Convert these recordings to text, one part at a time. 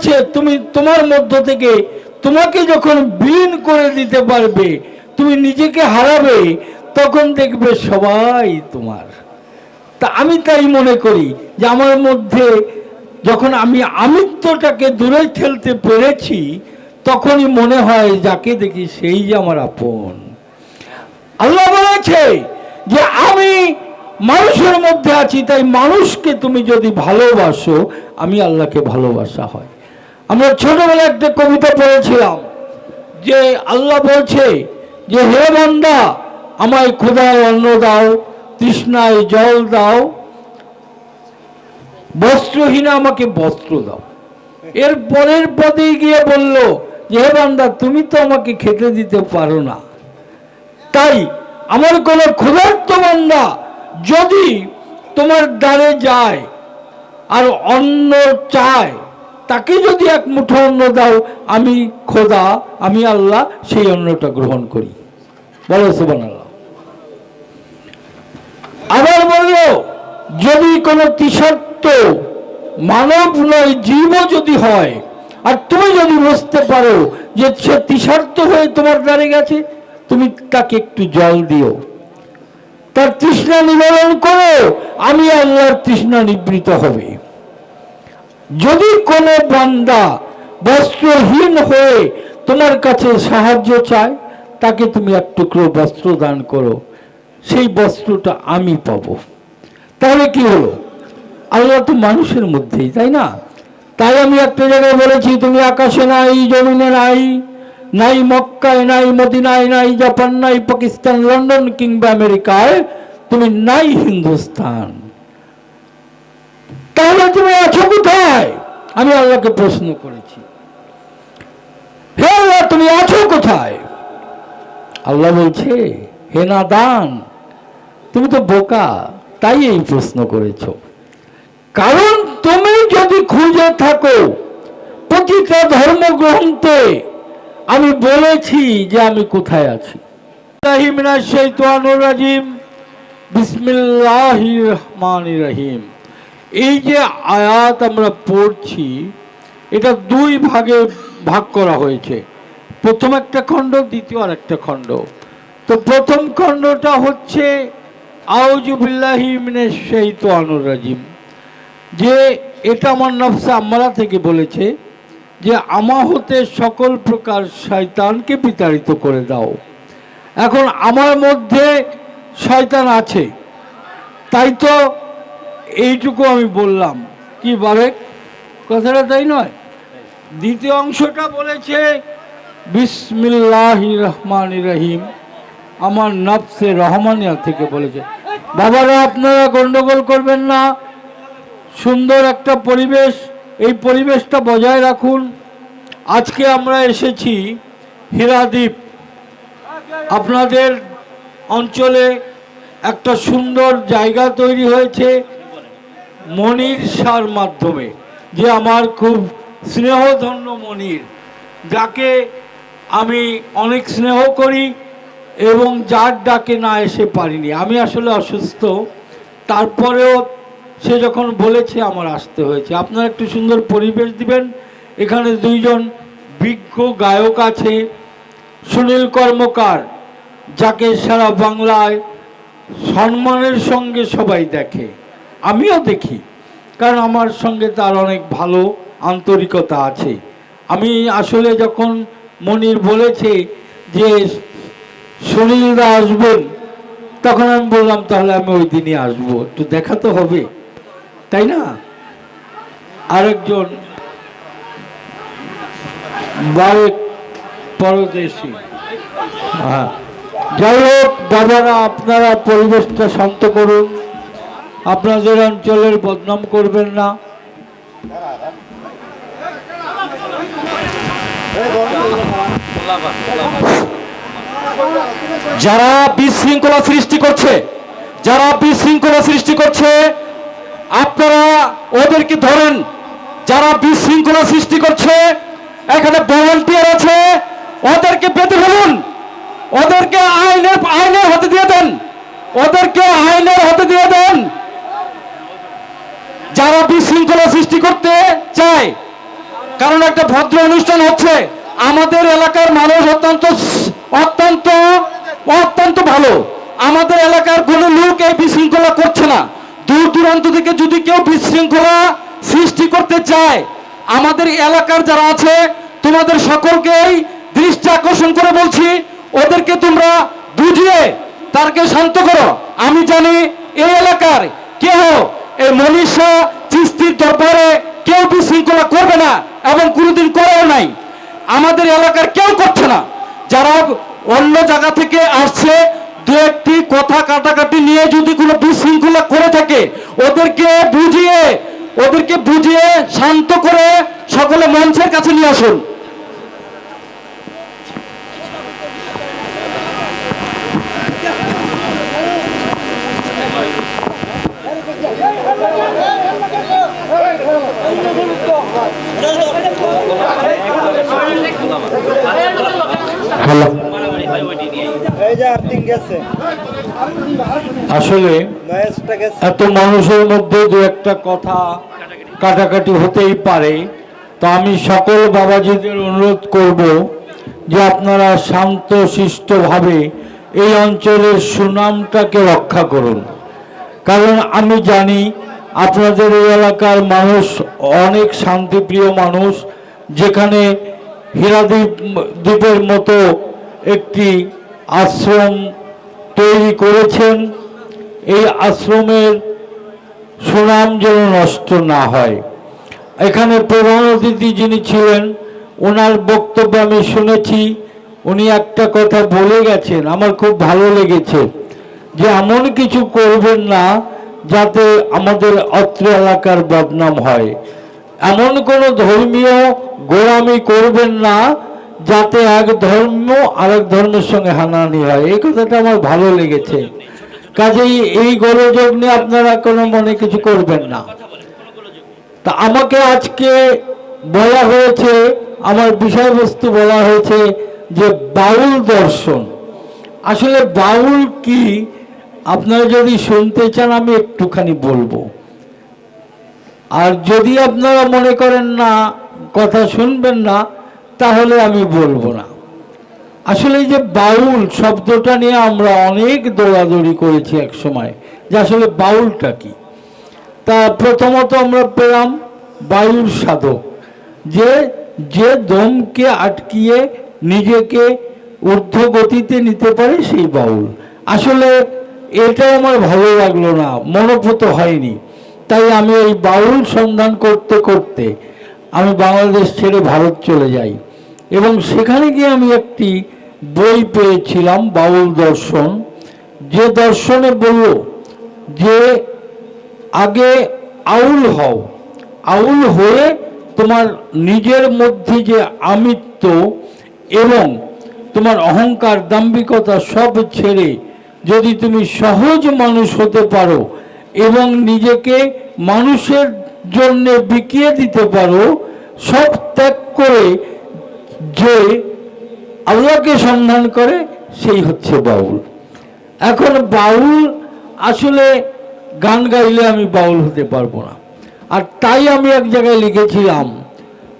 বলেছে তুমি তোমার মধ্য থেকে তোমাকে যখন বিলীন করে দিতে পারবে, তুমি নিজেকে হারাবে, তখন দেখবে সবাই তোমার। তা আমি তাই মনে করি যে আমার মধ্যে যখন আমি আমিত্বটাকে দূরে ঠেলতে পেরেছি, তখনই মনে হয় যাকে দেখি সেই যে আমার আপন। আল্লাহ বলেছে যে আমি মানুষের মধ্যে আছি, তাই মানুষকে তুমি যদি ভালোবাসো, আমি আল্লাহকে ভালোবাসা হয়। আমরা ছোটবেলায় একটা কবিতা পড়েছিলাম যে আল্লাহ বলছে যে, হে বান্দা, আমায় খোদায় অন্ন দাও, তৃষ্ণায় জল দাও, বস্ত্রহীনা আমাকে বস্ত্র দাও। এর পরের পদে গিয়ে বলল যে, হে বান্দা, তুমি তো আমাকে খেতে দিতে পারো না। তাই আমার কোনো ক্ষুধার্ত বান্দা যদি তোমার দ্বারে যায় আর অন্ন চায় তাকে যদি এক মুঠো অন্ন দাও, আমি খোদা, আমি আল্লাহ সেই অন্নটা গ্রহণ করি। বলো সুবান আল্লাহ আবার বলল, যদি কোনো তৃষার্ত মানব নয়, জীবও যদি হয়, আর তুমি যদি বুঝতে পারো যে সে তৃষার্ত হয়ে তোমার দ্বারে গেছে, তুমি তাকে একটু জল দিও। তার তৃষ্ণা নিবারণ করো, আমি আল্লাহর তৃষ্ণা নিবৃত হবে। যদি কোনো বান্দা বস্ত্রহীন হয়ে তোমার কাছে সাহায্য চায়, তাকে তুমি এক টুকরো বস্ত্র দান করো। সেই বস্ত্রটা আমি পাব। তাহলে কি হলো? আল্লাহ তো মানুষের মধ্যেই, তাই না? তাই আমি একটা জায়গায় বলেছি, তুমি আকাশে নাই, জমিনে নাই নাই মক্কায় নাই, মদিনায় নাই, জাপান নাই, পাকিস্তান, লন্ডন কিংবা আমেরিকায়, তুমি নাই হিন্দুস্তান। তাহলে তুমি আছো কোথায়? আমি আল্লাহকে প্রশ্ন করেছি। হে আল্লাহ, তুমি আছো কোথায়? আল্লাহ বলছে, হে না দান তুমি তো বোকা, তাই এই প্রশ্ন করেছ। কারণ তুমি যদি খুঁজে থাকো প্রতিটা ধর্মগ্রন্থে, আমি বলেছি যে আমি কোথায় আছি। রাজিম। বিসমিল্লাহির রহমান রহিম। এই যে আয়াত আমরা পড়ছি, এটা দুই ভাগে ভাগ করা হয়েছে। প্রথম একটা খণ্ড, দ্বিতীয় আর একটা খণ্ড। তো প্রথম খণ্ডটা হচ্ছে আউজুবিল্লাহি মিনাশ শাইতানির রাজিম। যে এটা আমার নফসা আম্মারা থেকে বলেছে যে, আমা হতে সকল প্রকার শয়তানকে বিতাড়িত করে দাও। এখন আমার মধ্যে শয়তান আছে, তাই তো এইটুকু আমি বললাম। কি বারেক কথাটা তাই নয়। দ্বিতীয় অংশটা বলেছে, বিসমিল্লাহ রহমান রহিম। আমার নফসে রহমানিয়া থেকে বলেছে। বাবারা, আপনারা গন্ডগোল করবেন না। সুন্দর একটা পরিবেশ। এই পরিবেশটা বজায় রাখুন। আজকে আমরা এসেছি হীরাদ্বীপ। আপনাদের অঞ্চলে একটা সুন্দর জায়গা তৈরি হয়েছে। মনির সার মাধ্যমে, যে আমার খুব স্নেহধন্য মনির, যাকে আমি অনেক স্নেহ করি এবং যার ডাকে না এসে পারিনি। আমি আসলে অসুস্থ, তারপরেও সে যখন বলেছে আমার আসতে হয়েছে। আপনারা একটু সুন্দর পরিবেশ দিবেন। এখানে দুইজন বিজ্ঞ গায়ক আছে, সুনীল কর্মকার, যাকে সারা বাংলায় সম্মানের সঙ্গে সবাই দেখে। আমিও দেখি। কারণ আমার সঙ্গে তার অনেক ভালো আন্তরিকতা আছে। আমি আসলে যখন মনির বলেছে যে সুনীলদা আসবেন, তখন আমি বললাম, তাহলে আমি ওই দিনই আসব। একটু দেখা তো হবে। তাই না? আরেকজন বারেক পরদেশি। হ্যাঁ। যাই হোক বাবারা আপনারা পরিবেশটা শান্ত করুন। আপনাদের অঞ্চলের বদনাম করবেন না। যারা বিশৃঙ্খলা সৃষ্টি করছে, যারা বিশৃঙ্খলা সৃষ্টি করছে, আপনারা ওদেরকে ধরেন, যারা বিশৃঙ্খলা সৃষ্টি করছে, এখানে ভলান্টিয়ার আছে, ওদেরকে বেঁধে ফেলুন। ওদেরকে আইনের আইনের হাতে দিয়ে দেন। ওদেরকে আইনের হাতে দিয়ে দেন। যারা বিশৃঙ্খলা সৃষ্টি করতে চায়, কারণ একটা ভদ্র অনুষ্ঠান হচ্ছে, আমাদের এলাকার মানুষ অত্যন্ত অত্যন্ত অত্যন্ত ভালো। আমাদের এলাকার কোনো লোক এই বিশৃঙ্খলা করছে না। দূর দূরান্ত থেকে যদি কেউ বিশৃঙ্খলা সৃষ্টি করতে চায়, আমাদের এলাকার যারা আছে, তোমাদের সকলকেই দৃষ্টি আকর্ষণ করে বলছি, ওদেরকে তোমরা বুঝিয়ে তারকে শান্ত করো। আমি জানি এই এলাকার কেউ এই মনীষা চিস্তির দরবারে কেউ বিশৃঙ্খলা করবে না এবং কোনোদিন করেও নাই। আমাদের এলাকার কেউ করছে না। যারা অন্য জায়গা থেকে আসছে, দু একটি কথা কাটাকাটি নিয়ে যদি কোনো বিশৃঙ্খলা করে থাকে, ওদেরকে বুঝিয়ে ওদেরকে বুঝিয়ে শান্ত করে সকলে মঞ্চের কাছে নিয়ে আসুন এই যে আর্থিং গেছে আসলে এত মানুষের মধ্যে দু একটা কথা কাটাকাটি হতেই পারে। তো আমি সকল বাবাজিদের অনুরোধ করব যে আপনারা শান্ত, শিষ্টভাবে এই অঞ্চলের সুনামটাকে রক্ষা করুন। কারণ আমি জানি আপনাদের এই এলাকার মানুষ অনেক শান্তিপ্রিয় মানুষ, যেখানে হীরাদ্বীপ দ্বীপের মতো একটি আশ্রম তৈরি করেছেন। এই আশ্রমের সুনাম যেন নষ্ট না হয়। এখানে প্রধান অতিথি যিনি ছিলেন, ওনার বক্তব্য আমি শুনেছি। উনি একটা কথা বলে গেছেন, আমার খুব ভালো লেগেছে। যে এমন কিছু করবেন না যাতে আমাদের অত্র এলাকার বদনাম হয়। এমন কোনো ধর্মীয় গোড়ামি করবেন না যাতে এক ধর্ম আরেক ধর্মের সঙ্গে হানাহানি হয়। এই কথাটা আমার ভালো লেগেছে। কাজেই এই গোলযোগ নিয়ে আপনারা কোনো মনে কিছু করবেন না। তা আমাকে আজকে বলা হয়েছে, আমার বিষয়বস্তু বলা হয়েছে যে বাউল দর্শন। আসলে বাউল কি আপনারা যদি শুনতে চান, আমি একটুখানি বলব। আর যদি আপনারা মনে করেন না, কথা শুনবেন না, তাহলে আমি বলব না। আসলে যে বাউল শব্দটা নিয়ে আমরা অনেক দৌড়াদৌড়ি করেছি এক সময়, যে আসলে বাউলটা কি? তা প্রথমত আমরা পেলাম বায়ুর সাধক, যে যে দমকে আটকিয়ে নিজেকে ঊর্ধ্ব গতিতে নিতে পারে সেই বাউল। আসলে এটা আমার ভালো লাগল না, মনোভূত হয়নি। তাই আমি এই বাউল সন্ধান করতে করতে আমি বাংলাদেশ ছেড়ে ভারত চলে যাই। এবং সেখানে গিয়ে আমি একটি বই পেয়েছিলাম, বাউল দর্শন। যে দর্শনে বলল যে, আগে আউল হও। আউল হয়ে তোমার নিজের মধ্যে যে আমিত্ব এবং তোমার অহংকার দাম্ভিকতা সব ছেড়ে যদি তুমি সহজ মানুষ হতে পারো এবং নিজেকে মানুষের জন্য বিকিয়ে দিতে পারো, সব ত্যাগ করে যে আল্লাহকে সন্ধান করে, সেই হচ্ছে বাউল। এখন বাউল আসলে গান গাইলে আমি বাউল হতে পারব না। আর তাই আমি এক জায়গায় লিখেছিলাম,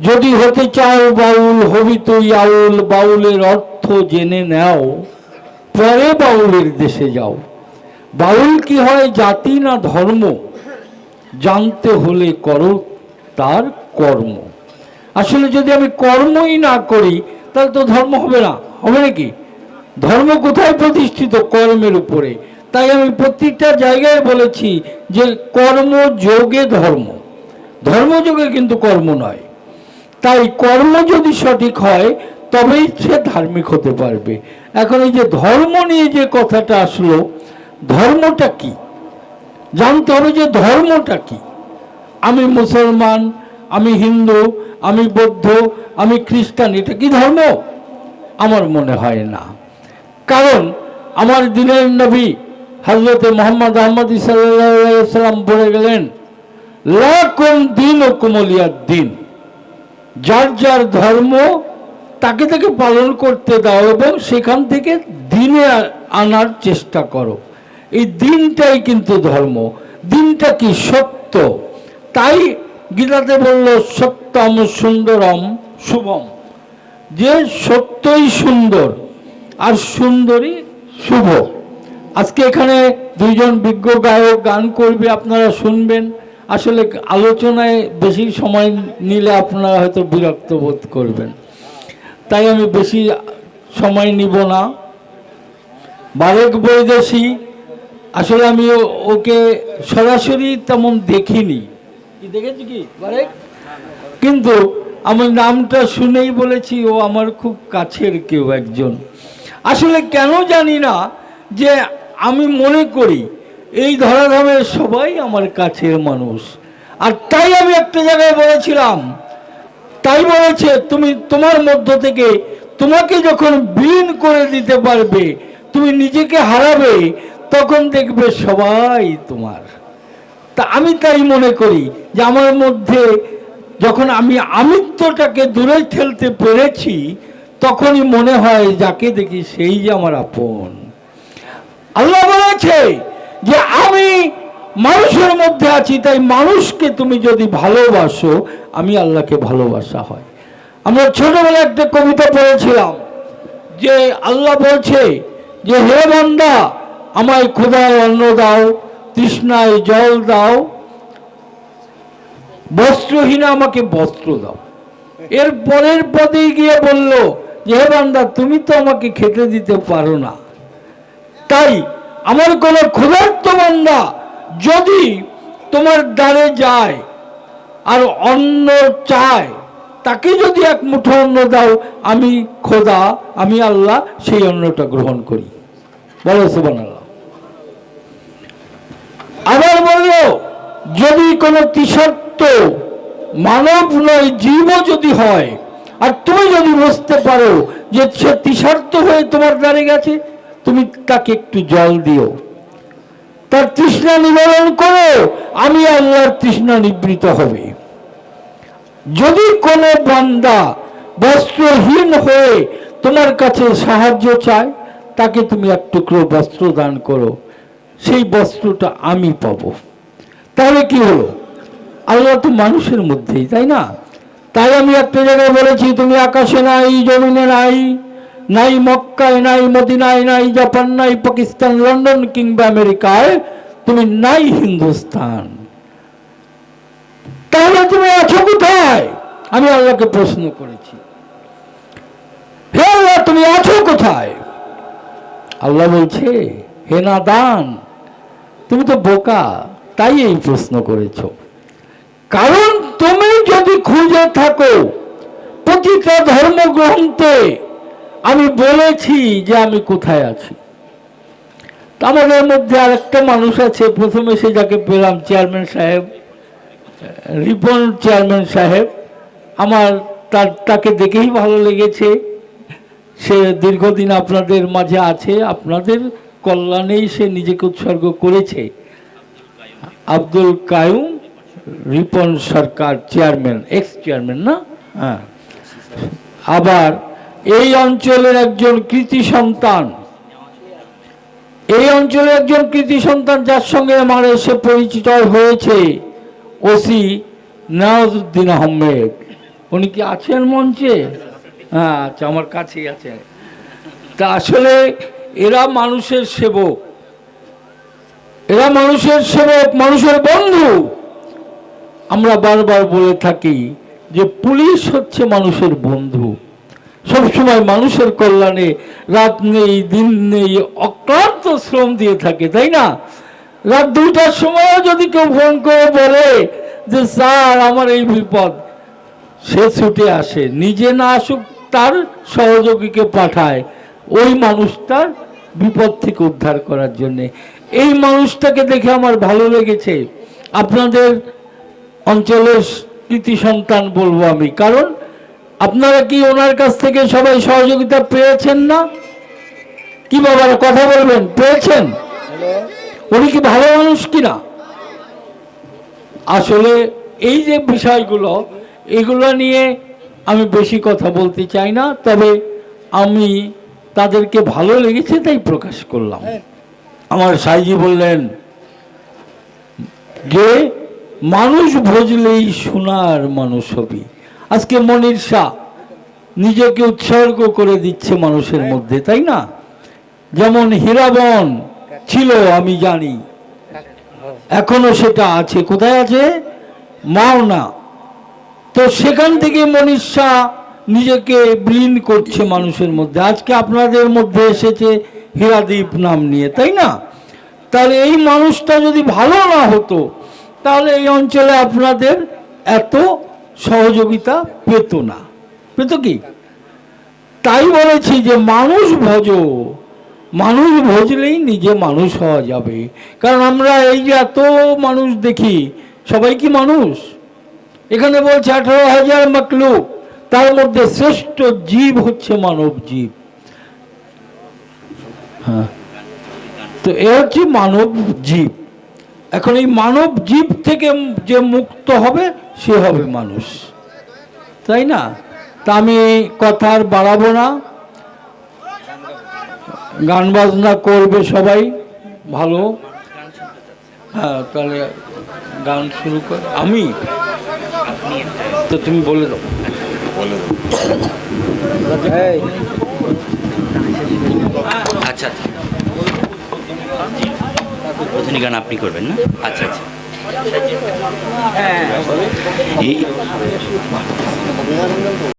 যদি হতে চাও বাউল, হবি তুই আউল, বাউলের অর্থ জেনে নাও। পরে বাউলের দেশে যাও। বাউল কি হয়, জাতি না ধর্ম? জানতে হলে করো তার কর্ম। আসলে যদি আমি কর্মই না করি, তাহলে তো ধর্ম হবে না। হবে নাকি? ধর্ম কোথায় প্রতিষ্ঠিত? কর্মের উপরে। তাই আমি প্রত্যেকটা জায়গায় বলেছি যে কর্মযোগে ধর্ম। ধর্মযোগে কিন্তু কর্ম নয়। তাই কর্ম যদি সঠিক হয়, তবেই সে ধার্মিক হতে পারবে। এখন এই যে ধর্ম নিয়ে যে কথাটা আসলো, ধর্মটা কি? জানতে হবে যে ধর্মটা কি। আমি মুসলমান, আমি হিন্দু, আমি বৌদ্ধ, আমি খ্রিস্টান, এটা কি ধর্ম? আমার মনে হয় না। কারণ আমার দিনের নবী হজরতে মোহাম্মদ আহমদ সাল্লাম বলে গেলেন, লাকুম দিন ও কুমলিয়ার দিন যার যার ধর্ম তাকে তাকে পালন করতে দাও এবং সেখান থেকে দিনে আনার চেষ্টা করো। এই দিনটাই কিন্তু ধর্ম। দিনটা কি সত্য? তাই গীতাতে বলল, সত্যম সুন্দরম শুভম। যে সত্যই সুন্দর, আর সুন্দরী শুভ। আজকে এখানে দুইজন বিজ্ঞ গায়ক গান করবে, আপনারা শুনবেন। আসলে আলোচনায় বেশি সময় নিলে আপনারা হয়তো বিরক্ত বোধ করবেন। তাই আমি বেশি সময় নিব না। বারেক বৈদেশি, আসলে আমি ওকে সরাসরি তেমন দেখিনি। দেখেছি কি বারেক কিন্তু আমার নামটা শুনেই বলেছি, ও আমার খুব কাছের কেউ একজন। আসলে কেন জানি না যে আমি মনে করি, এই ধরাধামের সবাই আমার কাছের মানুষ। আর তাই আমি একটা জায়গায় বলেছিলাম তাই বলেছে, তুমি তোমার মধ্য থেকে তোমাকে যখন বিলীন করে দিতে পারবে, তুমি নিজেকে হারাবে, তখন দেখবে সবাই তোমার। তা আমি তাই মনে করি যে আমার মধ্যে যখন আমি আমিত্বটাকে দূরে ঠেলতে পেরেছি, তখনই মনে হয় যাকে দেখি সেই যে আমার আপন। আল্লাহ বলেছে যে আমি মানুষের মধ্যে আছি, তাই মানুষকে তুমি যদি ভালোবাসো, আমি আল্লাহকে ভালোবাসা হয়। আমরা ছোটবেলায় একটা কবিতা পড়েছিলাম, যে আল্লাহ বলছে যে, হে বান্দা, আমায় ক্ষুধায় অন্ন দাও, তৃষ্ণায় জল দাও, বস্ত্রহীন আমাকে বস্ত্র দাও। এর পরের পদে গিয়ে বলল, যে, হে বান্দা, তুমি তো আমাকে খেতে দিতে পারো না। তাই, আমার কোন ক্ষুধার্ত বান্দা যদি তোমার দ্বারে যায় আর অন্ন চায়, তাকে যদি এক মুঠো অন্ন দাও, আমি খোদা, আমি আল্লাহ সেই অন্নটা গ্রহণ করি। বলো সুবান আল্লাহ আবার বলল যদি কোনো তৃষার্ত মানব নয়, জীবও যদি হয়, আর তুমি যদি বুঝতে পারো যে সে তৃষার্ত হয়ে তোমার দ্বারে গেছে, তুমি তাকে একটু জল দিও। তার তৃষ্ণা নিবারণ করো, আমি আল্লাহর তৃষ্ণা নিবৃত হবে। যদি কোনো বান্দা বস্ত্রহীন হয়ে তোমার কাছে সাহায্য চায়, তাকে তুমি এক টুকরো বস্ত্র দান করো, সেই বস্ত্রটা আমি পাবো। তাহলে কি হলো? আল্লাহ তো মানুষের মধ্যেই, তাই না? তাই আমি একটা জায়গায় বলেছি, তুমি আকাশে নাই, জমিনে নাই নাই মক্কায়, নাই মদিনায়, নাই জাপান, নাই পাকিস্তান, লন্ডন কিংবা আমেরিকায় তুমি নাই হিন্দুস্তান। তাহলে তুমি আছো কোথায়? আমি আল্লাহকে প্রশ্ন করেছি। হে আল্লাহ, তুমি আছো কোথায়? আল্লাহ বলছে, হে না দান তুমি তো বোকা, তাই এই প্রশ্ন করেছ। কারণ তুমি যদি খুঁজে থাকো, প্রতিটা ধর্মগ্রন্থে আমি বলেছি যে আমি কোথায় আছি। আমাদের মধ্যে আরেকটা মানুষ আছে প্রথমে সে যাকে পেলাম চেয়ারম্যান সাহেব রিপন চেয়ারম্যান সাহেব। আমার তার তাকে দেখেই ভালো লেগেছে। সে দীর্ঘদিন আপনাদের মাঝে আছে আপনাদের কল্যাণেই সে নিজেকে উৎসর্গ করেছে। Abdul Kayum Ripon Sarkar chairman ex chairman না? হ্যাঁ। আবার এই অঞ্চলের একজন কৃতি সন্তান। এই অঞ্চলের একজন কৃতি সন্তান যার সঙ্গে আমার এসে পরিচিত হয়েছে, ওসি নওয়াজুদ্দিন আহমেদ। উনি কি আছেন মঞ্চে? হ্যাঁ আচ্ছা আমার কাছেই আছে তা আসলে এরা মানুষের সেবক। এরা মানুষের সেবক, মানুষের বন্ধু। আমরা বারবার বলে থাকি যে পুলিশ হচ্ছে মানুষের বন্ধু। সবসময় মানুষের কল্যাণে রাত নেই, দিন নেই, অক্লান্ত শ্রম দিয়ে থাকে, তাই না? রাত দুইটার সময়ও যদি কেউ ফোন করে বলে যে, স্যার, আমার এই বিপদ। সে ছুটে আসে, নিজে না আসুক, তার সহযোগীকে পাঠায় ওই মানুষটার বিপদ থেকে উদ্ধার করার জন্যে। এই মানুষটাকে দেখে আমার ভালো লেগেছে। আপনাদের অঞ্চলের কৃতি সন্তান বলব আমি। কারণ আপনারা কি ওনার কাছ থেকে সবাই সহযোগিতা পেয়েছেন না? কি বাবার কথা বলবেন? পেয়েছেন? উনি কি ভালো মানুষ কিনা? আসলে এই যে বিষয়গুলো, এগুলো নিয়ে আমি বেশি কথা বলতে চাই না, তবে আমি তাদেরকে ভালো লেগেছে তাই প্রকাশ করলাম। আমার সাইজি বললেন যে মানুষ ভজলেই সোনার মানুষ হবি। আজকে মনির শাহ নিজেকে উৎসর্গ করে দিচ্ছে মানুষের মধ্যে, তাই না? যেমন হীরাবন ছিল, আমি জানি। এখনও সেটা আছে। কোথায় আছে? মাওনা। তো সেখান থেকে মনীষা নিজেকে বিলীন করছে মানুষের মধ্যে। আজকে আপনাদের মধ্যে এসেছে হীরাদ্বীপ নাম নিয়ে, তাই না? তাহলে এই মানুষটা যদি ভালো না হতো, তাহলে এই অঞ্চলে আপনাদের এত সহযোগিতা পেত না। পেত কি? তাই বলেছি যে মানুষ ভজ, মানুষ ভজলেই নিজে মানুষ হওয়া যাবে। কারণ আমরা এই যে এত মানুষ দেখি, সবাই কি মানুষ? এখানে বলছে আঠারো হাজার মাকলুক, তার মধ্যে শ্রেষ্ঠ জীব হচ্ছে মানব জীব। হ্যাঁ। তো এ হচ্ছে মানব জীব। এখন এই মানব জীব থেকে যে মুক্ত হবে সে হবে মানুষ। তাই না? তা আমি কথা আর বাড়াবো না। গান বাজনা করবে সবাই ভালো। হ্যাঁ তাহলে গান শুরু কর আমি? তো তুমি বলে দাও। এই। আচ্ছা আচ্ছা। প্রথম গান আপনি করবেন না? আচ্ছা আচ্ছা। এই